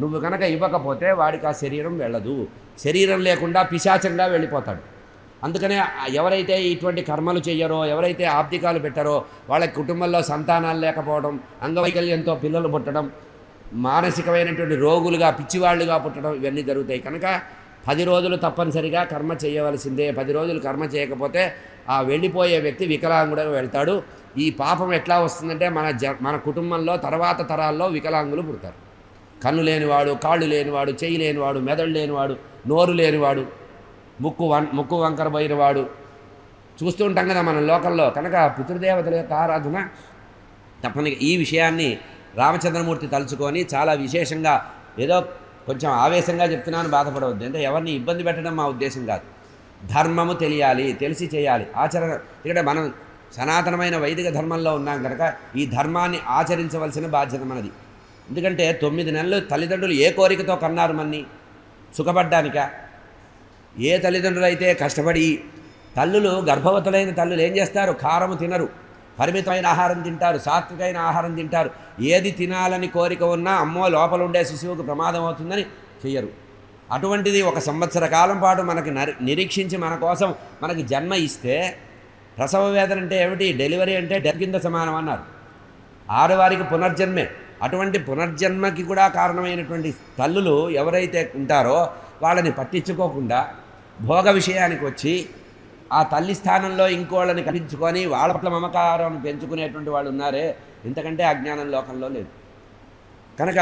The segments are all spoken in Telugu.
నువ్వు కనుక ఇవ్వకపోతే వాడికి ఆ శరీరం వెళ్ళదు. శరీరం లేకుండా పిశాచంగా వెళ్ళిపోతాడు. అందుకనే ఎవరైతే ఇటువంటి కర్మలు చెయ్యరో ఎవరైతే ఆబ్దికాలు పెట్టారో వాళ్ళ కుటుంబంలో సంతానాలు లేకపోవడం అంగవైకల్యంతో పిల్లలు పుట్టడం మానసికమైనటువంటి రోగులుగా పిచ్చివాళ్ళుగా పుట్టడం ఇవన్నీ జరుగుతాయి. కనుక పది రోజులు తప్పనిసరిగా కర్మ చేయవలసిందే. పది రోజులు కర్మ చేయకపోతే ఆ వెళ్ళిపోయే వ్యక్తి వికలాంగుడుగా వెళ్తాడు. ఈ పాపం ఎట్లా వస్తుందంటే మన జ మన కుటుంబంలో తర్వాత తరాల్లో వికలాంగులు పుడతారు. కన్ను లేనివాడు కాళ్ళు లేనివాడు చెయ్యి లేనివాడు మెదడు లేనివాడు నోరు లేనివాడు ముక్కు వం ముక్కు వంకర పోయినవాడు. చూస్తూ ఉంటాం కదా మన లోకల్లో కనుక పితృదేవతల యొక్క ఆరాధన తప్పనిగా ఈ విషయాన్ని రామచంద్రమూర్తి తలుచుకొని చాలా విశేషంగా ఏదో కొంచెం ఆవేశంగా చెప్తున్నాను బాధపడవద్దు. అంటే ఎవరిని ఇబ్బంది పెట్టడం మా ఉద్దేశం కాదు. ధర్మము తెలియాలి తెలిసి చేయాలి. ఆచరణ ఇక్కడ మనం సనాతనమైన వైదిక ధర్మంలో ఉన్నాం కనుక ఈ ధర్మాన్ని ఆచరించవలసిన బాధ్యత మనది. ఎందుకంటే తొమ్మిది నెలలు తల్లిదండ్రులు ఏ కోరికతో కన్నారు మన్ని? సుఖపడ్డానికా? ఏ తల్లిదండ్రులు అయితే కష్టపడి తల్లులు గర్భవతులైన తల్లులు ఏం చేస్తారు? కారము తినరు. పరిమితమైన ఆహారం తింటారు. సాత్వికమైన ఆహారం తింటారు. ఏది తినాలని కోరిక ఉన్నా అమ్మో లోపల ఉండే శిశువుకు ప్రమాదం అవుతుందని చెయ్యరు. అటువంటిది ఒక సంవత్సర కాలం పాటు మనకి నిరీక్షించి మన కోసం మనకి జన్మ ఇస్తే ప్రసవ వేదన అంటే ఏమిటి? డెలివరీ అంటే డెత్ కింద సమానం అన్నారు. ఆడవారికి పునర్జన్మే. అటువంటి పునర్జన్మకి కూడా కారణమైనటువంటి తల్లులు ఎవరైతే ఉంటారో వాళ్ళని పట్టించుకోకుండా భోగ విషయానికి వచ్చి ఆ తల్లి స్థానంలో ఇంకోళ్ళని కల్పించుకొని వాళ్ళ పట్ల మమకారం పెంచుకునేటువంటి వాళ్ళు ఉన్నారే ఇంతకంటే అజ్ఞానం లోకంలో లేదు. కనుక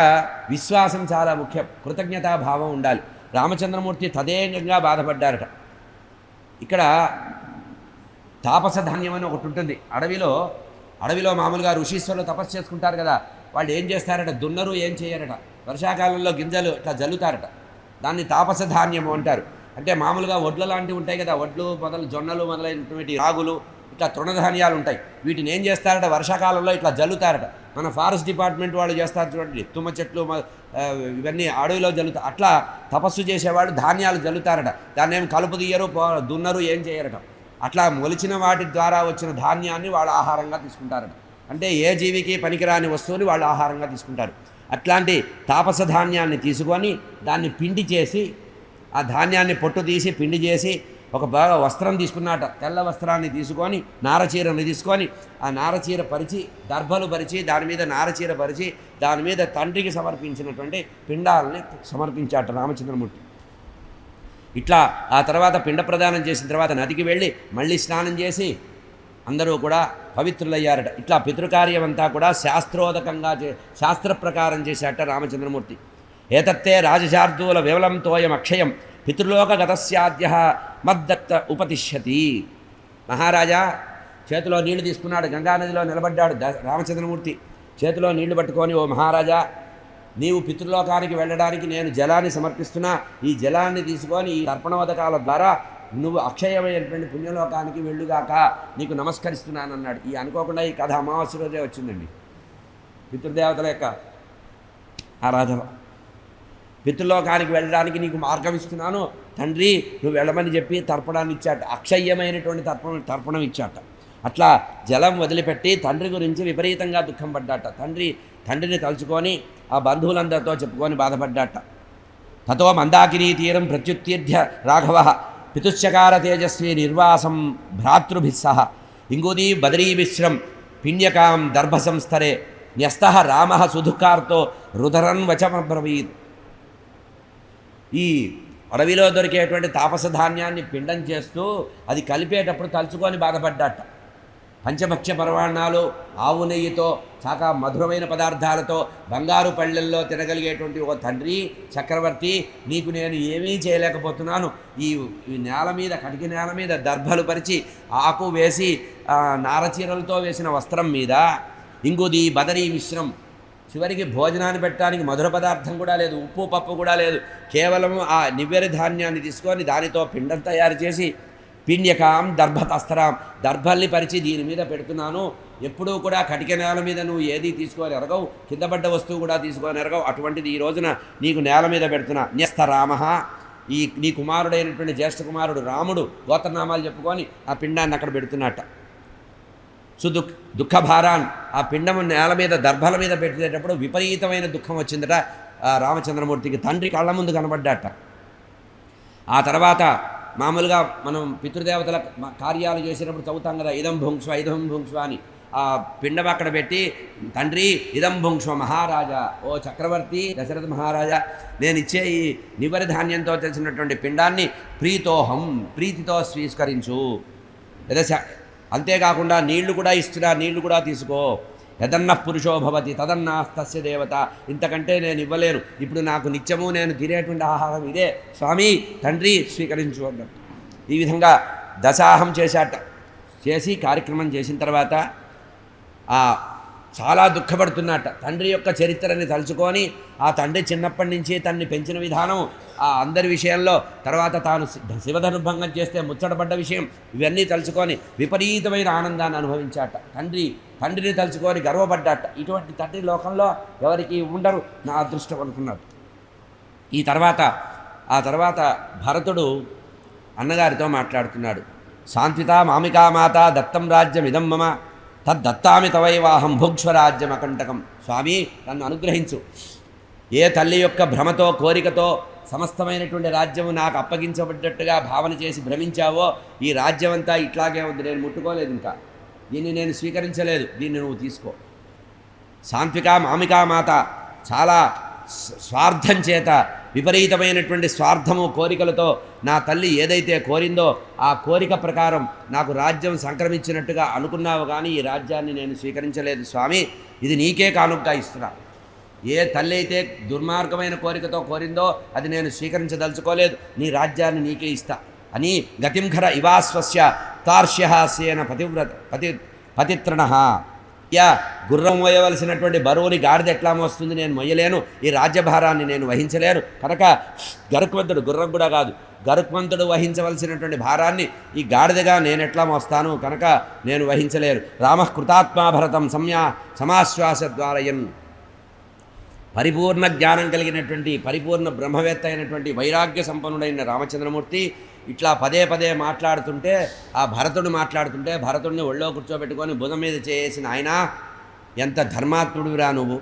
విశ్వాసం చాలా ముఖ్యం కృతజ్ఞతాభావం ఉండాలి. రామచంద్రమూర్తి తదేకంగా బాధపడ్డారట. ఇక్కడ తాపస ధాన్యం అని ఒకటి ఉంటుంది. అడవిలో అడవిలో మామూలుగా ఋషీశ్వరులు తపస్సు చేసుకుంటారు కదా వాళ్ళు ఏం చేస్తారట? దున్నరు ఏం చేయరట? వర్షాకాలంలో గింజలు ఇట్లా జల్లుతారట. దాన్ని తాపస ధాన్యము అంటారు. అంటే మామూలుగా వడ్ల లాంటివి ఉంటాయి కదా వడ్లు మొదలు జొన్నలు మొదలైనటువంటి రాగులు ఇట్లా తృణధాన్యాలు ఉంటాయి. వీటిని ఏం చేస్తారట? వర్షాకాలంలో ఇట్లా జల్లుతారట. మన ఫారెస్ట్ డిపార్ట్మెంట్ వాళ్ళు చేస్తారు చూడండి. తుమ్మ చెట్లు ఇవన్నీ అడవిలో జల్లుతా అట్లా తపస్సు చేసేవాళ్ళు ధాన్యాలు జల్లుతారట. దాన్ని ఏం కలుపు తీయరు పో- దున్నరు ఏం చేయరట. అట్లా మొలిచిన వాటి ద్వారా వచ్చిన ధాన్యాన్ని వాళ్ళు ఆహారంగా తీసుకుంటారట. అంటే ఏ జీవికి పనికిరాని వస్తువుని వాళ్ళు ఆహారంగా తీసుకుంటారు. అట్లాంటి తాపస ధాన్యాన్ని తీసుకొని దాన్ని పిండి చేసి ఆ ధాన్యాన్ని పొట్టు తీసి పిండి చేసి ఒక బాగా వస్త్రం తీసుకున్నట. తెల్ల వస్త్రాన్ని తీసుకొని నారచీరని తీసుకొని ఆ నారచీర పరిచి దర్భలు పరిచి దాని మీద నారచీర పరిచి దాని మీద తండ్రికి సమర్పించినటువంటి పిండాలని సమర్పించాట రామచంద్రమూర్తి. ఇట్లా ఆ తర్వాత పిండ ప్రదానం చేసిన తర్వాత నదికి వెళ్ళి మళ్ళీ స్నానం చేసి అందరూ కూడా పవిత్రులయ్యారట. ఇట్లా పితృకార్యం అంతా కూడా శాస్త్రోదకంగా చే శాస్త్ర ప్రకారం చేశాట రామచంద్రమూర్తి. ఏతత్తే రాజశార్దూల వివలం తోయం అక్షయం పితృలోకగతస్యాద్య మద్దత్త ఉపతిష్యతి మహారాజా చేతిలో నీళ్ళు తీసుకున్నాడు గంగానదిలో నిలబడ్డాడు రామచంద్రమూర్తి. చేతిలో నీళ్ళు పట్టుకొని ఓ మహారాజా నీవు పితృలోకానికి వెళ్ళడానికి నేను జలాన్ని సమర్పిస్తున్నా. ఈ జలాన్ని తీసుకొని ఈ తర్పణోదకాల ద్వారా నువ్వు అక్షయమైనటువంటి పుణ్యలోకానికి వెళ్ళుగాక నీకు నమస్కరిస్తున్నాను అన్నాడు ఈ అనుకోకుండా ఈ కథ అమావాస్య రోజే వచ్చిందండి. పితృదేవతల యొక్క ఆరాధన. పితృలోకానికి వెళ్ళడానికి నీకు మార్గం ఇస్తున్నాను. తండ్రి నువ్వు వెళ్ళమని చెప్పి తర్పణాన్ని ఇచ్చాట. అక్షయ్యమైనటువంటి తర్పణం తర్పణం ఇచ్చాట. అట్లా జలం వదిలిపెట్టి తండ్రి గురించి విపరీతంగా దుఃఖం పడ్డాట. తండ్రి తండ్రిని తలుచుకొని ఆ బంధువులందరితో చెప్పుకొని బాధపడ్డాట. తతో మందాకినీ తీరం ప్రత్యుత్తీర్ధ్య రాఘవ పితుశ్చకార తేజస్వి నిర్వాసం భ్రాతృభిస్సహ ఇంగుదీ బదరీమిశ్రం పిణ్యకాం దర్భసంస్థరే. న్యస్త రామ సుధుకార్తో రుదరన్ వచమబ్రవీత్. ఈ అడవిలో దొరికేటువంటి తాపస ధాన్యాన్ని పిండం చేస్తూ అది కలిపేటప్పుడు తలుచుకొని బాధపడ్డాట. పంచభక్ష పర్వాణాలు ఆవు నెయ్యితో చాలా మధురమైన పదార్థాలతో బంగారు పళ్ళెల్లో తినగలిగేటువంటి ఒక తండ్రి చక్రవర్తి నీకు నేను ఏమీ చేయలేకపోతున్నాను. ఈ నేల మీద కటికి నేల మీద దర్భలు పరిచి ఆకు వేసి నారచీరలతో వేసిన వస్త్రం మీద ఇంగుది బదరీ మిశ్రం చివరికి భోజనాన్ని పెట్టడానికి మధుర పదార్థం కూడా లేదు ఉప్పు పప్పు కూడా లేదు. కేవలం ఆ నివ్వెర ధాన్యాన్ని తీసుకొని దానితో పిండం తయారు చేసి పిండ్యకాం దర్భతస్త్రాం దర్భల్ని పరిచి దీని మీద పెడుతున్నాను. ఎప్పుడూ కూడా కటిక నేల మీద నువ్వు ఏది తీసుకొని ఎరగవు. కింద పడ్డ వస్తువు కూడా తీసుకొని ఎరగవు. అటువంటిది ఈ రోజున నీకు నేల మీద పెడుతున్నా. న్యస్త రామ ఈ నీ కుమారుడైనటువంటి జ్యేష్ఠ కుమారుడు రాముడు గోత్రనామాలు చెప్పుకొని ఆ పిండాన్ని అక్కడ పెడుతున్నట్ట. సుదుఃఖ దుఃఖభారాన్. ఆ పిండము నేల మీద దర్భల మీద పెట్టేటప్పుడు విపరీతమైన దుఃఖం వచ్చిందట రామచంద్రమూర్తికి. తండ్రి కళ్ళ ముందు కనబడ్డాట. ఆ తర్వాత మామూలుగా మనం పితృదేవతల కార్యాలు చేసినప్పుడు చదువుతాం కదా ఇదం భుంక్ష ఇదం భుంక్ష అని. ఆ పిండం అక్కడ పెట్టి తండ్రి ఇదం భుంక్ష మహారాజా ఓ చక్రవర్తి దశరథ మహారాజా నేను ఇచ్చే ఈ నివరి ధాన్యంతో తెలిసినటువంటి పిండాన్ని ప్రీతోహం ప్రీతితో స్వీకరించు. అంతేకాకుండా నీళ్ళు కూడా ఇస్తున్నా నీళ్ళు కూడా తీసుకో. యదన్న పురుషో భవతి తదన్నాస్తస్య దేవత. ఇంతకంటే నేను ఇవ్వలేను. ఇప్పుడు నాకు నిత్యము నేను తినేటువంటి ఆహారం ఇదే. స్వామి తండ్రి స్వీకరించు అన్నాడు. ఈ విధంగా దశాహం చేశాట. చేసి కార్యక్రమం చేసిన తర్వాత ఆ చాలా దుఃఖపడుతున్నట. తండ్రి యొక్క చరిత్రని తలుచుకొని ఆ తండ్రి చిన్నప్పటి నుంచి తన్ని పెంచిన విధానం ఆ అందరి విషయంలో తర్వాత తాను శి- శివధనుభంగం చేస్తే ముచ్చటపడ్డ విషయం ఇవన్నీ తలుచుకొని విపరీతమైన ఆనందాన్ని అనుభవించాట. తండ్రి తండ్రిని తలుచుకొని గర్వపడ్డాట. ఇటువంటి తండ్రి లోకంలో ఎవరికి ఉండరు నా అదృష్టం అనుకున్నాడు. ఈ తర్వాత ఆ తర్వాత భరతుడు అన్నగారితో మాట్లాడుతున్నాడు. శాంతిత మామికా మాత దత్తం రాజ్యం ఇదం మమ తద్దత్తామి తవైవాహం భుక్ష్వరాజ్యం అకంటకం స్వామి నన్ను అనుగ్రహించు. ఏ తల్లి యొక్క భ్రమతో కోరికతో సమస్తమైనటువంటి రాజ్యము నాకు అప్పగించబడ్డట్టుగా భావన చేసి భ్రమించావో ఈ రాజ్యం అంతా ఇట్లాగే ఉంది. నేను ముట్టుకోలేదు ఇంకా. దీన్ని నేను స్వీకరించలేదు. దీన్ని నువ్వు తీసుకో. సాంత్విక మామికా మాత చాలా స్వ- స్వార్థం చేత విపరీతమైనటువంటి స్వార్థము కోరికలతో నా తల్లి ఏదైతే కోరిందో ఆ కోరిక ప్రకారం నాకు రాజ్యం సంక్రమించినట్టుగా అనుకున్నావు కానీ ఈ రాజ్యాన్ని నేను స్వీకరించలేదు స్వామి. ఇది నీకే కానుగ్గా ఇస్తున్నా. ఏ తల్లి అయితే దుర్మార్గమైన కోరికతో కోరిందో అది నేను స్వీకరించదలుచుకోలేదు. నీ రాజ్యాన్ని నీకే ఇస్తా. అని గతింఖర ఇవాస్వస్య తార్ష్యహాస్యేన పతివ్రత పతి పతిత్రణ. యా గుర్రం మోయవలసినటువంటి బరువుని గాడిద ఎట్లా మోస్తుంది? నేను మొయ్యలేను ఈ రాజ్యభారాన్ని నేను వహించలేను. కనుక గరుక్వంతుడు గుర్రం కూడా కాదు. గరుక్వంతుడు వహించవలసినటువంటి భారాన్ని ఈ గాడిదగా నేను ఎట్లా మోస్తాను? కనుక నేను వహించలేను. రామ కృతాత్మా భరతం సంయా సమాశ్వాస ద్వారయన్ పరిపూర్ణ జ్ఞానం కలిగినటువంటి పరిపూర్ణ బ్రహ్మవేత్త అయినటువంటి వైరాగ్య సంపన్నుడైన రామచంద్రమూర్తి ఇట్లా పదే పదే మాట్లాడుతుంటే ఆ భరతుడు మాట్లాడుతుంటే భరతుడిని ఒళ్ళో కూర్చోబెట్టుకొని భుజం మీద చేసిన ఆయన ఎంత ధర్మాత్ముడివిరా నువ్వు?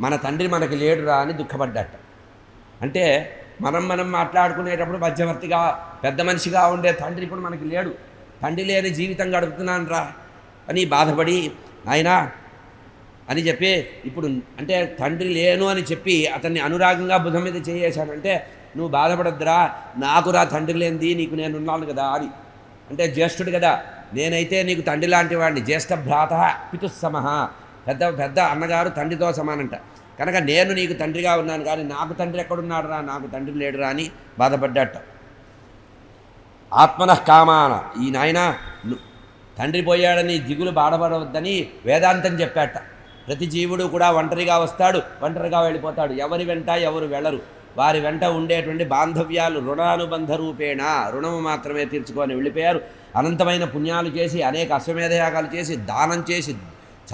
మన తండ్రి మనకి లేడురా అని దుఃఖపడ్డట. అంటే మనం మనం మాట్లాడుకునేటప్పుడు మధ్యవర్తిగా పెద్ద మనిషిగా ఉండే తండ్రి ఇప్పుడు మనకి లేడు. తండ్రి లేని జీవితం గడుపుతున్నాను రా అని బాధపడి ఆయన అని చెప్పి ఇప్పుడు అంటే తండ్రి లేను అని చెప్పి అతన్ని అనురాగంగా బుధం మీద చేయేశానంటే నువ్వు బాధపడద్దురా నాకురా తండ్రి లేనిది నీకు నేను ఉన్నాను కదా అని. అంటే జ్యేష్ఠుడు కదా నేనైతే నీకు తండ్రి లాంటి వాడిని జ్యేష్ఠ భ్రాత పితుస్సమహ పెద్ద పెద్ద అన్నగారు తండ్రితో సమానంట. కనుక నేను నీకు తండ్రిగా ఉన్నాను కానీ నాకు తండ్రి ఎక్కడున్నాడు రా నాకు తండ్రి లేడురా అని బాధపడ్డట. ఆత్మనః కామాన ఈ నాయన తండ్రి పోయాడని దిగులు బాధపడవద్దని వేదాంతం చెప్పాట. ప్రతి జీవుడు కూడా ఒంటరిగా వస్తాడు ఒంటరిగా వెళ్ళిపోతాడు. ఎవరి వెంట ఎవరు వెళ్ళరు. వారి వెంట ఉండేటువంటి బాంధవ్యాలు రుణానుబంధ రూపేణ. రుణము మాత్రమే తీర్చుకొని వెళ్ళిపోయారు. అనంతమైన పుణ్యాలు చేసి అనేక అశ్వమేధయాగాలు చేసి దానం చేసి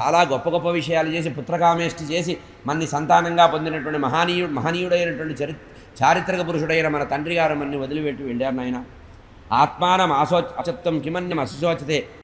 చాలా గొప్ప గొప్ప విషయాలు చేసి పుత్రకామేష్టి చేసి మన్ని సంతానంగా పొందినటువంటి మహనీయుడు మహనీయుడైనటువంటి చరి చారిత్రక పురుషుడైన మన తండ్రి గారు మన్ని వదిలిపెట్టి వెళ్ళారు నాయన. ఆత్మానం ఆశో అచత్వం కిమన్యం అశుశోచతే.